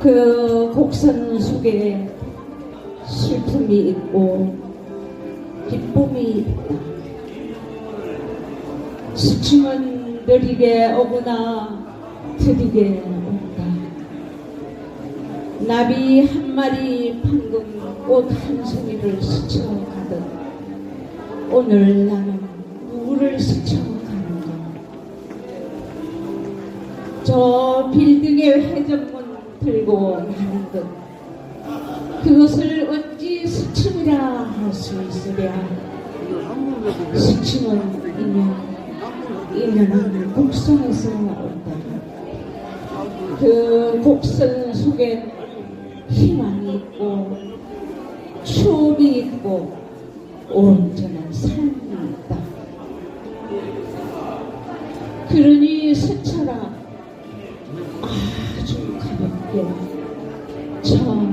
그 곡선 속에 슬픔이 있고 기쁨이 있다. 수침은 느리게 오구나 드리게 온다. 나비 한 마리 방금 꽃 한 송이를 스쳐가듯 오늘 나는 누구를 스쳐 저 빌딩의 회전문 들고 나는 듯 그것을 어찌 스침이라 할 수 있으랴? 스침은 인연 인연은 곡선에서 온다. 그 곡선 속엔 희망이 있고 추억이 있고 온전한 삶이 있다. 그러니 스쳐라 아주 가볍게 저